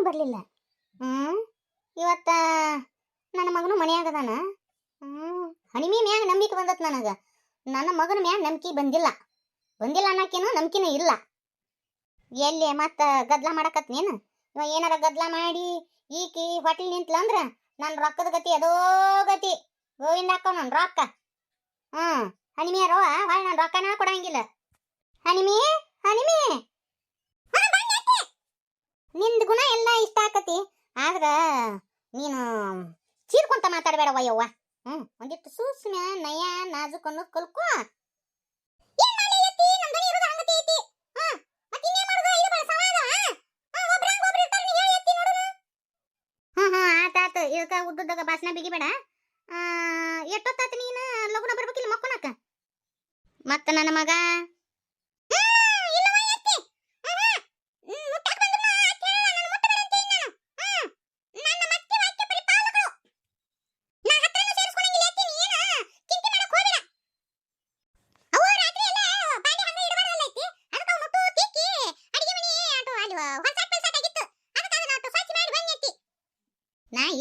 ಇನ್ನೂ ಬರಲಿಲ್ಲ. ಹ್ಞೂ ಇವತ್ತ ನನ್ನ ಮಗನು ಮನೆಯಾಗದಾನ? ಹ್ಞೂ ಹಣಿಮೆ ಮ್ಯಾಗ ನಂಬಿಕೆ ಬಂದತ್ ನನಗೆ. ನನ್ನ ಮಗನ ಮ್ಯಾಗ ನಂಬಿಕೆ ಬಂದಿಲ್ಲ. ಬಂದಿಲ್ಲ ಅನ್ನಕ್ಕೇನು ನಂಬಿಕೆನೂ ಇಲ್ಲ. ಎಲ್ಲಿ ಮತ್ತೆ ಗದ್ಲ ಮಾಡಕತ್ನೇನು? ಇವ ಏನಾರ ಗದ್ಲ ಮಾಡಿ ಈಕಿ ಹೊಟ್ಟಲ್ ನಿಂತ್ಲಂದ್ರೆ ನನ್ನ ರೊಕ್ಕದ ಗತಿ ಅದೋ ಗತಿ. ಗೋವಿಂದ ಹಾಕೋ ನನ್ನ ರೊಕ್ಕ. ಹ್ಞೂ ಹನಿಮೆ ರೋ ನಾನು ರೊಕ್ಕನ ಕೊಡಂಗಿಲ್ಲ. ಹನಿಮಿ ಹನಿಮೆ ನಿಂದ ಗುಣ ಎಲ್ಲ ಇಷ್ಟ ಆಕತಿ. ಆದ್ರ ನೀನು ಚೀರ್ಕೊಂತ ಮಾತಾಡಬೇಡ ವಯ್ಯವ್ವ. ಹ್ಮ್ ಒಂದಿಟ್ಟು ಸೂಕ್ಷ್ಮ, ನಯ, ನಾಜುಕ್ ಅನ್ನೋದು ಕಲ್ಕೋ. ಇದಕ್ಕ ಉದ್ದದಾಗ ಭಾಷಣ ಬಿಗಿಬೇಡ ಎಷ್ಟೊತ್ತಾತ ನೀನು ಲಗುನ ಬರ್ಬೇಕಿಲ್ಲ ಮಕ್ಕೊಳಕ ಮತ್ತ ನನ್ನ ಮಗ?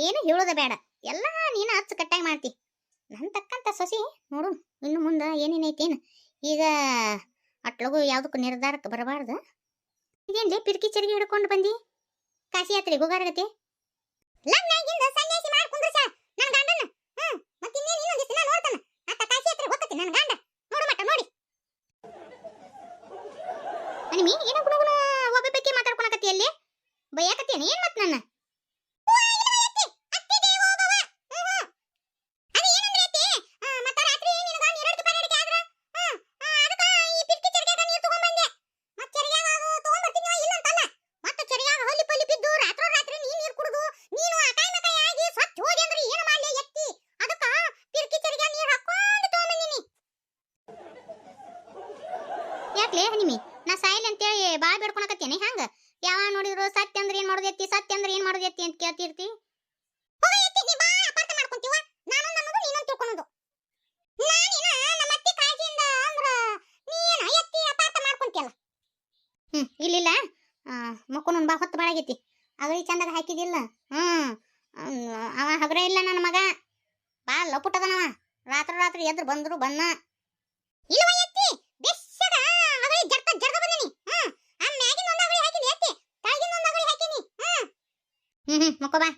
ಏನು ಹೇಳೋದ ಬೇಡ. ಎಲ್ಲ ನೀನು ಹಚ್ಚ ಕಟ್ಟಾಗಿ ಮಾಡ್ತಿ. ನನ್ನ ತಕ್ಕಂತ ಸಸಿ, ನೋಡು, ಇನ್ನು ಮುಂದೆ ಏನೇನೈತೇನು ಈಗ ಅಟ್ಲಗು ಯಾವುದಕ್ಕೂ ನಿರ್ಧಾರಕ್ಕೆ ಬರಬಾರ್ದು? ಇದೇನ್ರಿ ಪಿರ್ಕಿ ಚರಿಗೆ ಹಿಡ್ಕೊಂಡು ಬಂದಿ? ಕಾಶಿ ಯಾತ್ರೆಗೆ ಹೋಗಾರಗತಿ? ಲಗ್ನಾಗಿಂದ ಸನ್ಯಾಸಿ ಮಾಡಿ ಕುಂದ್ರಸ ನನ್ನ ಗಂಡನ? ಹ್ಮ್ ಮತ್ತೆ ಇನ್ನೇನು ಇನ್ನೊಂದು ದಿನ ನೋಡ್ತಾನ? ಆತ ಕಾಶಿ ಯಾತ್ರೆಗೆ ಹೋಗತಿ ನನ್ನ ಗಂಡ? ನೋಡು ಮಟ್ಟ, ನೋಡಿ. ಅನಿಮಿ ಏನೋ ಗುಣ ಗುಣ ಒಬ್ಬ ಬಗ್ಗೆ ಮಾತಾಡ್ಕೊಳಕತ್ತಿ ಅಲ್ಲಿ ಬೈಯಾಕತ್ತೀನ ಏನ್ ಮತ್ ನನ್ನ ಯಾಕ್ಲೆ ಹನಿಮಿ ನಾ ಸಾಯಿಲ್ ಅಂತೇಳಿ ಬಾಳ ಬೇಡ್ಕೊಳಕತ್ತೇನೆ ಹಂಗ ಯಾವ ನೋಡಿದ್ರು ಸತ್ಯ ಅಂದ್ರೆ ಏನ್ ಮಾಡೋದು ಎತ್ತಿ ಸತ್ಯ ಅಂದ್ರೆ ಏನ್ ಮಾಡೋದು ಎತ್ತಿ ಅಂತ ಕೇಳ್ತಿರ್ತಿ ಹೋಗ ಎತ್ತಿ, ನೀ ಬಾಳ ಅಪಾರ್ಥ ಮಾಡ್ಕೊಂತೀವ. ನಾನೊಂದ್ ಅನ್ನೋದು ನೀನೊಂದ್ ತಿಳ್ಕೊಳೋದು. ನಾನೇನ ನಮ್ಮ ಅತ್ತಿ ಕಾಳಜಿಯಿಂದ ಅಂದ್ರ ನೀನ ಎತ್ತಿ ಅಪಾರ್ಥ ಮಾಡ್ಕೊಂತೀಯಲ್ಲ. ಹ್ಮ್ ಇಲ್ಲಿಲ್ಲ ಬಾಳಾಗೈತಿ. ಅಗಳಿ ಚಂದಾಗ ಹಾಕಿದಿಲ್ಲ ಹ್ಮ್. ಅವ ಹಗರ ಇಲ್ಲ ನನ್ನ ಮಗ. ಬಾ ಲಪುಟದನವ ರಾತ್ರಿ ರಾತ್ರಿ ಎದ್ರು ಬಂದ್ರು ಬನ್ನ ಇಲ್ಲವ ಎತ್ತಿ ಬೆಚ್ಚಗ ಅಗಳಿ ಬಂದನಿ. ಹ್ಮ್. ಆ ಹಾಕಿನಿ ಎತ್ತಿ ಕೆಳಗಿನ ಒಂದ್ ಹಾಕಿನಿ. ಹ್ಮ್. ಹ್ಮ್ ಹ್ಮ್ ಮಕ್ಕೋ ಬಾ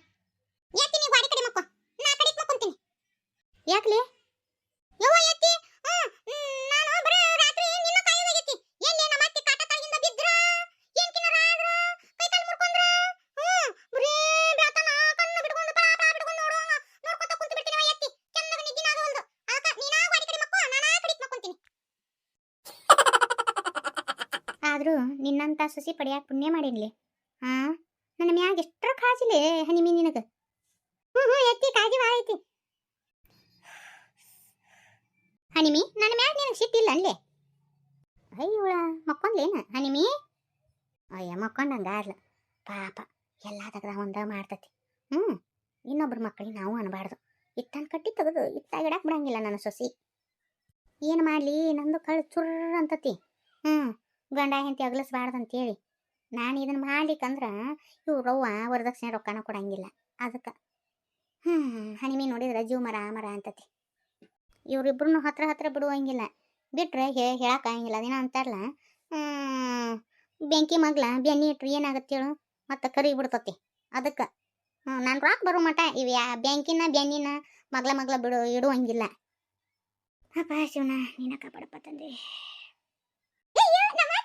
ನಿನ್ನಂತ ಸಸಿ ಪಡೆಯಾಕ ಪುಣ್ಯ ಮಾಡಿನ್ಲಿ? ಹಾ ನನ್ನ ಮ್ಯಾಗ ಎಷ್ಟರ ಕಾಜಿಲೆ ಹನಿಮಿ ನಿನಗೆ? ಹ್ಞೂ ಹ್ಞೂ ಎತ್ತಿ, ಕಾಜಿ ಭಾಳ ಐತಿ. ಹನಿಮಿ ನನ್ನ ಮ್ಯಾಗ ನಿನಗೆ ಸಿಟ್ಟಿಲ್ಲ ಅಲ್ಲೇ ಅಯ್ಯೋಳ ಮಕ್ಕೊಂದ್ಲೇನ ಹನಿಮಿ ಅಯ್ಯ, ಮಕ್ಕೊಂಡಂಗ ಅಲ್ಲ ಪಾಪ, ಎಲ್ಲ ತೆಗ್ದ ಒಂದ ಮಾಡ್ತತಿ. ಹ್ಞೂ ಇನ್ನೊಬ್ರ ಮಕ್ಕಳಿಗೆ ನಾವು ಅನ್ಬಾರ್ದು. ಇತ್ತನ್ ಕಟ್ಟಿ ತೆಗೆದು, ಇತ್ತ ಇಡಕ್ಕೆ ಬಿಡಂಗಿಲ್ಲ ನನ್ನ ಸೊಸಿ. ಏನು ಮಾಡ್ಲಿ, ನಂದು ಕಳ್ ಚುರ್ ಅಂತತಿ. ಹ್ಮ್ ಗಂಡ ಹೆಂಡತಿ ಅಗಲಿಸ್ಬಾರ್ದು ಅಂತೇಳಿ ನಾನು ಇದನ್ನ ಮಾಡ್ಲಿಕ್ಕಂದ್ರೆ ಇವ್ರವ್ವ ರವ್ವ ವರದಕ್ಷಿಣೆ ರೊಕ್ಕನ ಕೊಡಂಗಿಲ್ಲ. ಅದಕ್ಕೆ ಹ್ಞೂ ಹನಿಮಿ ನೋಡಿದ್ರೆ ಜೀವ ಮರ ಮರ ಅಂತತಿ. ಇವ್ರಿಬ್ರು ಹತ್ರ ಹತ್ರ ಬಿಡುವಂಗಿಲ್ಲ. ಬಿಟ್ರೆ ಹೇಳಕ್ಕಾಗಂಗಿಲ್ಲ ಅದೇನೋ ಅಂತಾರಲ್ಲ ಬೆಂಕಿ ಮಗ್ಲ, ಬೆನ್ನಿ ಇಟ್ರು ಏನಾಗತ್ತೆ ಹೇಳು? ಮತ್ತೆ ಕರಿ ಬಿಡ್ತತಿ. ಅದಕ್ಕೆ ನಾನು ರಾಕ್ ಬರೋ ಮಟ ಇವು ಯಾ, ಬೆಂಕಿನ, ಬೆನ್ನಿನ ಮಗ್ಲ ಮಗ್ಲ ಬಿಡು, ಇಡುವಂಗಿಲ್ಲ. ಅಪ್ಪ ಶಿವನ ನೀನ ಕಾಪಾಡಪ್ಪ ತಂದೆ.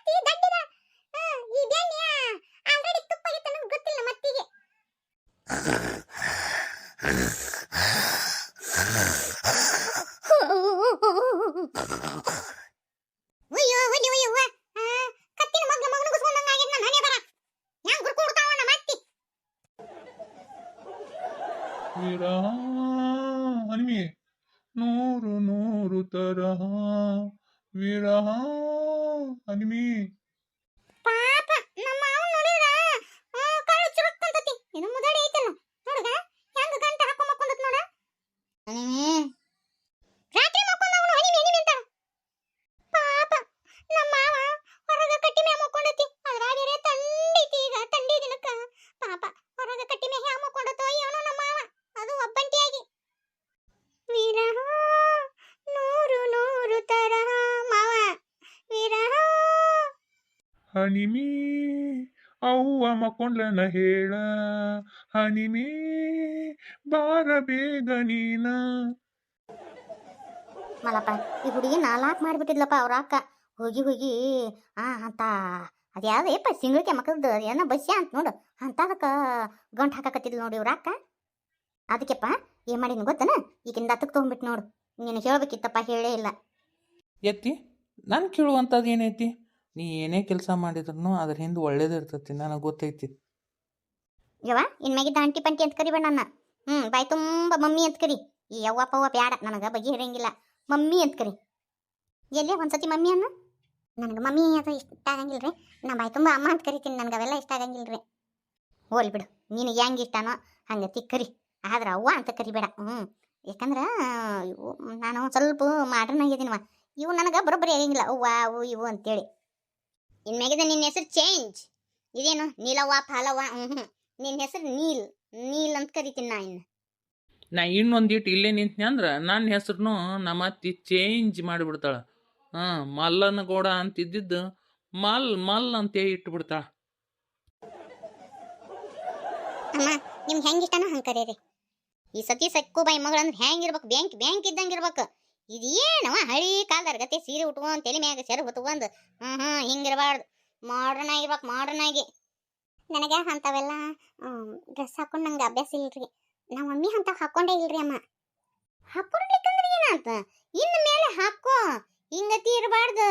ಈ ಬೆನ್ನಿಯ ಆಲ್ರೆಡಿ ತುಪ್ಪ ಆಗಿತ್ತು ಅನ್ನೋದು ಗೊತ್ತಿಲ್ಲ ಮತ್ತಿಗೆ. ಅಯ್ಯೋ ಒಲಿ ಒಯ್ಯೋ ಕತ್ತಿನ ಮಗ್ಲ ಮಗನ ಗುಸ್ಕೊಂಡಂಗ ಬರ ಗುರ್ಕೊಡ್ತಾವ ನಮ್ಮ ವಿರಹ ನೂರು ನೂರು ತರಹ ವಿರಹ ಹನಿಮಿ ಪಾಪ ನಮ್ಮ ಮಾವನ್ ನೋಡಿದ್ರ ಆ, ಕಳ್ಳು ಚುರುಕ್ ಅಂತತಿ ಇದು ಮುದಡಿ ಐತಲ್ಲ ನೋಡ್ಗ ಹೆಂಗ್ ಗಂಟ ಹಾಕೊಂಡ್ ಮಕ್ಕೊಂಡತ್ ನೋಡ ರಾತ್ರಿ ಮಕ್ಕೊಂಡವನು ಹನಿಮಿ ಹನಿಮಿ ಅಂತ ಪಾಪ ನಮ್ಮ ಮಾವ ಹೊರಗ ಕಟ್ಟಿ ಮ್ಯಾಗ ಮಕ್ಕೊಂಡತಿ ಅದ್ರಾಗ ಬೇರೆ ತಂಡೈತಿ ಈಗ ತಂಡಿ ದಿನಕ್ಕ ಪಾಪ ಹನಿಮಿ ಅವ್ವ ಮಕ್ಕೊಂಡ್ಲನ ಹೇಳ. ಹನಿಮಿ ಬಾರ ಬೇಗ ನೀನ. ಮಲಪ್ಪ ಈ ಹುಡುಗಿ ನಾಲ್ಕು ಮಾಡಿಬಿಟ್ಟಿದ್ಲಪ್ಪ ಅವ್ರ ಅಕ್ಕ. ಹೋಗಿ ಹೋಗಿ ಆ ಅಂತ ಅದ್ಯಾವ್ದು ಏಪ ಸಿಂಗಳಿಗೆ ಮಕ್ಕಳದ್ದು ಏನೋ ಬಸ್ಯ ಅಂತ ನೋಡು. ಅಂತದಕ್ಕೆ ಗಂಟು ಹಾಕಕತ್ತಿದ್ಲು ನೋಡಿ ಇವ್ರ ಅಕ್ಕ. ಅದಕ್ಕೆಪ್ಪ ಏನು ಮಾಡಿದ್ನು ಗೊತ್ತನ? ಈಗಿಂದ ಹತ್ತಕ್ಕೆ ತೊಗೊಂಬಿಟ್ಟು ನೋಡು. ನೀನು ಹೇಳಬೇಕಿತ್ತಪ್ಪ ಹೇಳೇ ಇಲ್ಲ. ಎತ್ತಿ ನಾನು ಕೇಳುವಂಥದ್ದು ಏನೈತಿ ನೀ ಏನೇ ಕೆಲಸ ಮಾಡಿದ್ರು ಅದ್ರ ಹಿಂದೆ ಒಳ್ಳೇದು ಇರ್ತೈತಿ, ನನಗೆ ಗೊತ್ತೈತಿ. ಯವ್ವ ಇನ್ಮ್ಯಾಗಿದ್ದ ಆಂಟಿ ಪಂಟಿ ಅಂತ ಕರಿಬೇಡ ನನ್ನ. ಹ್ಞೂ ಬಾಯ್ ತುಂಬ ಮಮ್ಮಿ ಅಂತ ಕರಿ. ಈ ಯವ್ವ ಪವ್ವ ಬ್ಯಾಡ, ನನಗೆ ಬಗೆಹರಿಯಂಗಿಲ್ಲ ಮಮ್ಮಿ ಅಂತ ಕರಿ. ಎಲ್ಲಿ ಒಂದ್ಸತಿ ಮಮ್ಮಿ ಅನ್ನ? ನನಗೆ ಮಮ್ಮಿ ಅದು ಇಷ್ಟ ಆಗಂಗಿಲ್ಲ ರೀ ನಾ ಬಾಯಿ ತುಂಬ ಅಮ್ಮ ಅಂತ ಕರಿತೀನಿ, ನನಗೆ ಅವೆಲ್ಲ ಇಷ್ಟ ಆಗಂಗಿಲ್ಲ ರೀ ಹೋಲ್ ಬಿಡು, ನೀನು ಹೆಂಗೆ ಇಷ್ಟನೋ ಹಂಗೆ ತಿಕ್ಕರಿ ಆದ್ರೆ ಅವ್ವ ಅಂತ ಕರಿಬೇಡ ಹ್ಞೂ ಯಾಕಂದ್ರೆ ನಾನು ಸ್ವಲ್ಪ ಮಾಡ್ರನ್ ಆಗಿದ್ದೀನವ ಇವು ನನಗೆ ಬರೋಬ್ಬರಿ ಆಗಂಗಿಲ್ಲ. ಅವ್ವ, ಅವು, ಇವು ಅಂತೇಳಿ. ಇನ್ಮ್ಯಾಗಿದ ನಿನ್ನ ಹೆಸರು ಚೇಂಜ್. ಇದೇನು ನೀಲವ್ವ ಫಾಲವ್ವ ಹ್ಞೂ ನಿನ್ನ ಹೆಸರು ನೀಲ್. ನೀಲ್ ಅಂತ ಕರಿತೀನಿ ನಾ ಇನ್ನು. ನಾ ಇನ್ನೊಂದಿಟ್ಟು ಇಲ್ಲೇ ನಿಂತ್ನಿ ಅಂದ್ರೆ ನನ್ನ ಹೆಸರನ್ನು ನಮ್ಮ ಅತ್ತಿ ಚೇಂಜ್ ಮಾಡಿಬಿಡ್ತಾಳೆ. ಹಾಂ ಮಲ್ಲನ ಗೌಡ ಅಂತಿದ್ದಿದ್ದು ಮಲ್ ಮಲ್ ಅಂತೇಳಿ ಇಟ್ಬಿಡ್ತಾಳ. ಅಮ್ಮ ನಿಮ್ಗೆ ಹೆಂಗೆ ಇಷ್ಟನೋ ಹಂಗೆ ಕರೀರಿ. ಈ ಸತಿ ಸಕ್ಕು ಬಾಯಿ ಮಗಳಂದ್ರೆ ಹೆಂಗಿರ್ಬೇಕು ಬ್ಯಾಂಕ್ ಬ್ಯಾಂಕ್ ಇದ್ದಂಗೆ ಇರ್ಬೇಕು. ಇದೇನವ ಹಳಿ ಕಾಲದ ಗತೆ ಸೀರೆ ಉಟ್ಕೊಂಡ್ ತಲೆ ಮ್ಯಾಗ ಸೆರೆ ಹೊತ್ಕೊಂಡ್ ಹ್ಞೂ ಹ್ಞೂ ಹಿಂಗಿರಬಾರ್ದು. ಮಾಡ್ರನ್ ಆಗಿರ್ಬೇಕು ಮಾಡ್ರನ್ ಆಗಿ. ನನಗೆ ಅಂಥವೆಲ್ಲ ಡ್ರೆಸ್ ಹಾಕೊಂಡು ನಂಗೆ ಅಭ್ಯಾಸ ಇಲ್ರಿ. ನಮ್ಮ ಮಮ್ಮಿ ಅಂತ ಹಾಕೊಂಡೇ ಇಲ್ರಿ ಅಮ್ಮ. ಹಾಕೊಂಡ್ಲಿಕ್ಕಂದ್ರೆ ಏನಂತ ಇನ್ನು ಮೇಲೆ ಹಾಕೋ. ಹಿಂಗತಿ ಇರಬಾರ್ದು.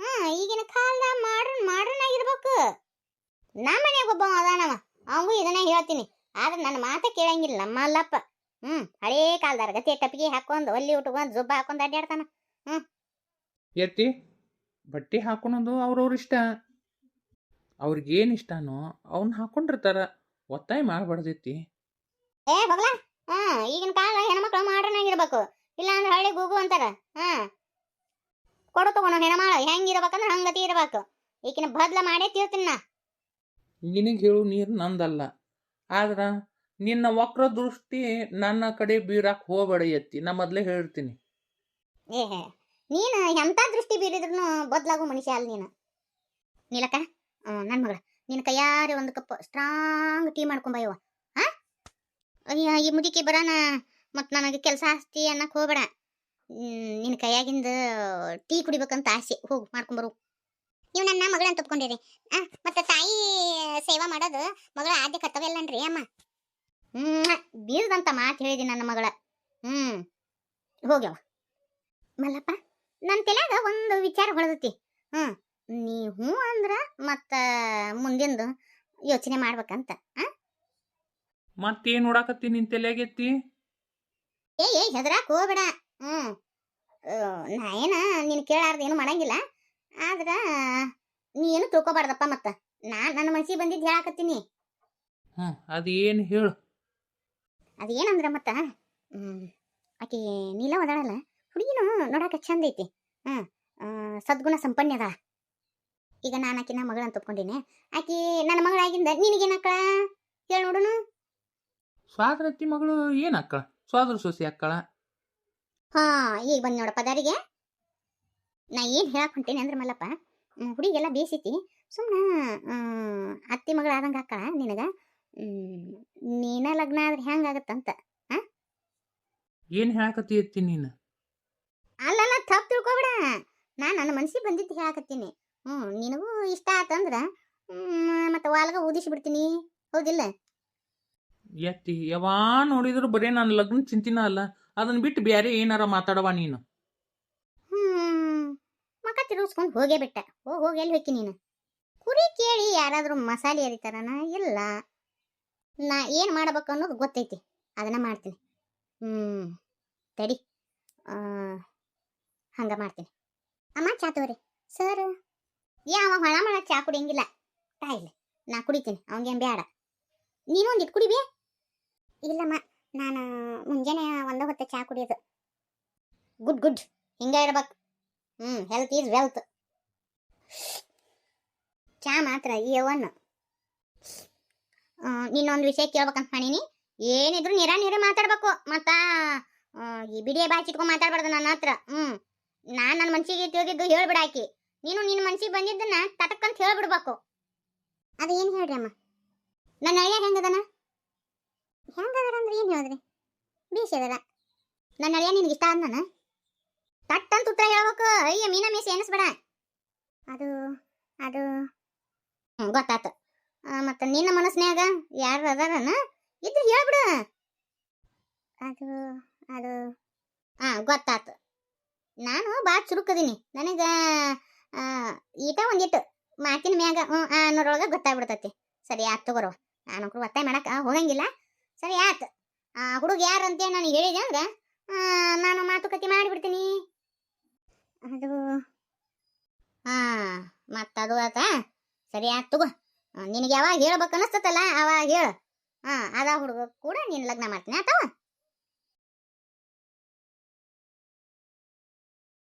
ಹಾ ಈಗಿನ ಕಾಲ ಮಾಡ್ರನ್ ಮಾಡ್ರನ್ ಆಗಿರ್ಬೇಕು. ನಮ್ಮ ಮನ್ಯಾಗ ಒಬ್ಬ ಅದಾನವ. ಅವಂಗೂ ಇದನ್ನ ಹೇಳ್ತೀನಿ. ಆದ್ರೆ ನನ್ನ ಮಾತ ಕೇಳಂಗಿಲ್ಲ, ನಮ್ಮ ಅಲ್ಲಪ್ಪ. ಹ್ಮ್ ಹಳೇ ಕಾಲದಾರ ಗತಿ ಟಪಿಗೆ ಹಾಕೊಂಡು ಒಲ್ಲಿ ಉಟ್ಕೊಂಡು ಜುಬ್ಬ ಹಾಕೊಂಡು ಅಡ್ಡಾಡ್ತಾನ ಎತ್ತಿ ಬಟ್ಟೆ ಹಾಕೊಳೋದು ಅವ್ರವ್ರ ಇಷ್ಟ. ಅವ್ರಿಗೇನು ಇಷ್ಟನೋ ಅವ್ನ ಹಾಕೊಂಡಿರ್ತಾರ. ಒತ್ತಾಯ ಮಾಡಬಾರ್ದೈತಿ. ಏ ಬಗ್ಲಾ? ಹಾ ಈಗಿನ ಕಾಲ ಹೆಣ್ಮಕ್ಳು ಮಾಡ್ರನ್ ಆಗಿರ್ಬೇಕು ಇಲ್ಲ ಅಂದ್ರೆ ಹಳ್ಳಿ ಗೂಗು ಅಂತಾರ. ಹಾ ಕೊಡು ತಗೋಣ ಹೆಣ್ಮಾಳ ಹೆಂಗಿರ್ಬೇಕಂದ್ರೆ ಹಂಗತಿ ಇರ್ಬೇಕು. ಈಗಿನ ಬದ್ಲ ಮಾಡೇ ತೀರ್ತೀನಿ ನಾ. ನಿನಗೆ ಹೇಳು ನೀರು ನಂದಲ್ಲ. ಆದ್ರೆ ನಿನ್ನ ವಕ್ರ ದೃಷ್ಟಿ ನನ್ನ ಕಡೆ ಬೀರಾಕ್ ಹೋಗಬೇಡ ಎತ್ತಿ ನಾ ಮೊದಲೇ ಹೇಳ್ತೀನಿ. ಏ, ನೀನು ಎಂಥ ದೃಷ್ಟಿ ಬೀರಿದ್ರು ಬದಲಾಗೋ ಮನುಷ್ಯ ಅಲ್ಲ ನೀನು. ನೀಲಕ್ಕ ನನ್ನ ಮಗಳ, ನಿನ್ನ ಕೈಯಾರೆ ಒಂದು ಕಪ್ ಸ್ಟ್ರಾಂಗ್ ಟೀ ಮಾಡ್ಕೊಂಬಯ್ಯವ ಅಯ್ಯ ಈ ಮುದುಕಿ ಬರೋಣ ಮತ್ತು ನನಗೆ ಕೆಲಸ ಆಸ್ತಿ ಅನ್ನಕ್ಕೆ ಹೋಗಬೇಡ. ನಿನ್ನ ಕೈಯಾಗಿಂದ ಟೀ ಕುಡಿಬೇಕಂತ ಆಸೆ. ಹೋಗು ಮಾಡ್ಕೊಂಬರು ನೀವು ನನ್ನ ಮಗಳನ್ನ ತಪ್ಕೊಂಡಿರಿ. ಮತ್ತೆ ತಾಯಿ ಸೇವಾ ಮಾಡೋದು ಮಗಳ ಆದ್ಯ ಕರ್ತವ್ಯ ಅಲ್ಲನ್ರಿ ಅಮ್ಮ. ಬೀರ್ದಂತ ಮಾತು ಹೇಳಿದಿ ನನ್ನ ಮಗಳ. ಹ್ಮ್ ಹೋಗ್ಯವ. ಮಲ್ಲಪ್ಪ ನನ್ನ ತಲೆಯಾಗ ಒಂದು ವಿಚಾರ ಹೊಳದತಿ. ಹ್ಮ್ ನೀ ಹ್ಞೂ ಅಂದ್ರ ಮತ್ತ ಮುಂದಿಂದು ಯೋಚನೆ ಮಾಡ್ಬೇಕಂತ ಹಾಂ ಮತ್ತೇನು ನೋಡಾಕತ್ತಿ ನಿನ್ ತಲೆಯಾಗೆತ್ತಿ ಏ ಏ ಹೆದರಾಕ್ ಹೋಗ್ಬೇಡ. ಹ್ಮ್ ನಾ ಏನ ನೀನ್ ಕೇಳಾರ್ದ ಏನು ಮಾಡಂಗಿಲ್ಲ. ಆದ್ರ ನೀ ಏನು ತಿಳ್ಕೊಬಾರ್ದಪ್ಪ ಮತ್ತ. ನಾ ನನ್ನ ಮನ್ಸಿಗೆ ಬಂದಿದ್ದು ಹೇಳಾಕತ್ತೀನಿ. ಹ್ಮ್ ಅದು ಏನು ಹೇಳು ಏನಂದ್ರೆ ಮತ್ತ ಆಕೆ ಆಕಿ ನೀಲ ಅದಾಳಲ್ಲ ಹುಡುಗಿನು ನೋಡಾಕ ಚಂದ ಐತಿ. ಹಾಂ ಸದ್ಗುಣ ಸಂಪನ್ನ ಅದ ಈಗ ನಾನು ಆಕಿನ ಮಗಳ ಅಂತ ಒಪ್ಕೊಂಡಿನಿ ಆಕಿ ನನ್ನ ಮಗಳಾಗಿಂದ ನಿನಗೇನಕ್ಕಳ ಹೇಳಿ ನೋಡುನು. ಸ್ವಾದ್ರತಿ ಮಗಳು ಏನು ಅಕ್ಕಳ ಸ್ವಾದ್ರ ಸೊಸಿ ಅಕ್ಕಳ ಹಾ ಈಗ ಬಂದ್ ನೋಡಪ್ಪ ದಾರಿಗೆ. ನಾ ಏನ್ ಹೇಳಕ್ ಹೊಂಟೇನಿ ಅಂದ್ರೆ ಮಲ್ಲಪ್ಪ ಹುಡುಗಿಗೆಲ್ಲ ಬೇಸೈತಿ. ಸುಮ್ಮನೆ ಅತ್ತಿ ಮಗಳಾದಂಗ ಅಕ್ಕಳ ನಿನಗ. ನೀನ ಲಗ್ನ ಆದ್ರೆ ಹೆಂಗಾಗತ್ತಂತ ಏನು ಹೇಳಕತ್ತಿ ನೀನ? ನೀನು ಅಲ್ಲಲ್ಲ ತಪ್ಪು ತಿಳ್ಕೊಬೇಡ. ನಾ ನನ್ನ ಮನ್ಸಿಗೆ ಬಂದಿದ್ದು ಹೇಳಕತ್ತೀನಿ. ಹ್ಞೂ ನಿನಗೂ ಇಷ್ಟ ಆತಂದ್ರ ಮತ್ತೆ ವಾಲ್ಗ ಊದಿಸಿ ಬಿಡ್ತೀನಿ ಹೌದಿಲ್ಲ? ಎತ್ತಿ ಯಾವಾ ನೋಡಿದ್ರು ಬರೇ ನನ್ನ ಲಗ್ನ ಚಿಂತಿನ ಅಲ್ಲ ಅದನ್ನ ಬಿಟ್ಟು ಬೇರೆ ಏನಾರ ಮಾತಾಡವಾ ನೀನು? ಹ್ಮ್ ಮಕ ತಿರುಗಿಸ್ಕೊಂಡು ಹೋಗೇ ಬಿಟ್ಟ. ಹೋಗಿ ಹೋಗಿ ಎಲ್ಲಿ ಹೋಗಿ ನೀನು? ಕುರಿ ಕೇಳಿ ಯಾರಾದರೂ ಮಸಾಲೆ ಎರಿತಾರನ? ಇಲ್ಲ. ನಾ ಏನು ಮಾಡಬೇಕು ಅನ್ನೋದು ಗೊತ್ತೈತಿ. ಅದನ್ನು ಮಾಡ್ತೀನಿ. ಹ್ಞೂ ತಡಿ. ಹಂಗೆ ಮಾಡ್ತೀನಿ. ಅಮ್ಮ, ಚಾ ತಗೋರಿ. ಸರ್ ಯಾವ ಹೊಳ ಮಾಡ ಚಾ ಕುಡಿಯಂಗಿಲ್ಲ. ತಾಯಿಲ್ಲ ನಾ ಕುಡಿತೀನಿ. ಅವಂಗೇನು ಬೇಡ ನೀನು ಒಂದಿಟ್ಟು ಕುಡಿಬೇ? ಇಲ್ಲಮ್ಮ, ನಾನು ಮುಂಜಾನೆ ಒಂದ ಹೊತ್ತು ಚಾ ಕುಡಿಯೋದು. Good good. ಹಿಂಗೆ ಇರ್ಬೇಕು. ಹ್ಞೂ ಹೆಲ್ತ್ ಈಸ್ ವೆಲ್ತ್ ಚಾ ಮಾತ್ರ, ಈ ಅವನ್ ನಿನ್ನೊಂದು ವಿಷಯ ಕೇಳ್ಬೇಕಂತ ಮಾಡೀನಿ. ಏನಿದ್ರು ನಿರ ನೀರೇ ಮಾತಾಡ್ಬೇಕು. ಮತ್ತ ಈ ಬಿಡಿಯ ಬಾಚಿಟ್ಕೊಂಡು ಚಿಟ್ಕೊಂಡ್ ಮಾತಾಡ್ಬಾರ್ದು ನನ್ನ ಹತ್ರ. ಹ್ಮ್. ನಾನ್ ನನ್ನ ಮನ್ಸಿಗೆ ತಿಳಿದಿದ್ದು ಹೇಳ್ಬಿಡಾಕಿ ನೀನು ನಿನ್ನ ಮನ್ಸಿಗೆ ಬಂದಿದ್ದನ್ನ ತಟಕ್ಕಂತ ಹೇಳ್ಬಿಡ್ಬೇಕು. ಅದು ಏನು ಹೇಳ್ರಿ ಅಮ್ಮ? ನನ್ನ ಅಳಿಯ ಹೆಂಗದನ? ಹೆಂಗದರ ಅಂದ್ರೆ ಏನು ಹೇಳಿದ್ರಿ? ಬೀಸದರ ನನ್ನ ಅಳಿಯ ನಿನ್ಗೆ ಇಷ್ಟ ಆದ್ನ ತಟ್ಟಂತ ಉತ್ತರ ಹೇಳ್ಬೇಕು. ಅಯ್ಯ, ಮೀನ ಮೀಸಿ ಎನಿಸ್ಬೇಡ. ಅದು ಅದು ಗೊತ್ತಾತು. ಮತ್ತು ನಿನ್ನ ಮನಸ್ನ್ಯಾಗ ಯಾರು ಅದಾರನ? ಇದ್ರೆ ಹೇಳ್ಬಿಡು. ಅದು ಅದು ಹಾಂ ಗೊತ್ತಾತು. ನಾನು ಭಾಳ ಚುರುಕದೀನಿ. ನನಗ ಈಟ ಒಂದಿಟ್ಟು. ಮಾತಿನ ಮ್ಯಾಗ ಹ್ಞೂ ಅನ್ನೋರೊಳಗೆ ಗೊತ್ತಾಗ್ಬಿಡ್ತೈತಿ. ಸರಿ, ಆತ್ ತಗೋರುವ ನಾನು ಒತ್ತಾಯ ಮಾಡಕ್ಕೆ ಹೋಗಂಗಿಲ್ಲ. ಸರಿ ಆಯ್ತು ಆ, ಹುಡುಗ ಯಾರು ಅಂತೇಳಿ ನಾನು ಹೇಳಿದೆ ಅಂದ್ರೆ ನಾನು ಮಾತುಕತೆ ಮಾಡಿಬಿಡ್ತೀನಿ. ಅದು ಹಾಂ ಮತ್ತದು ಆತ. ಸರಿ ಆಯ್ತು ತಗೋ. ನಿನಗೆ ಯಾವಾಗ ಹೇಳ್ಬೇಕು ಅನಿಸ್ತತಲ್ಲ ಅವಾಗ ಹೇಳು. ಹಾಂ ಅದ ಹುಡುಗ ಕೂಡ ನೀನು ಲಗ್ನ ಮಾಡ್ತೀನಿ ಆತವ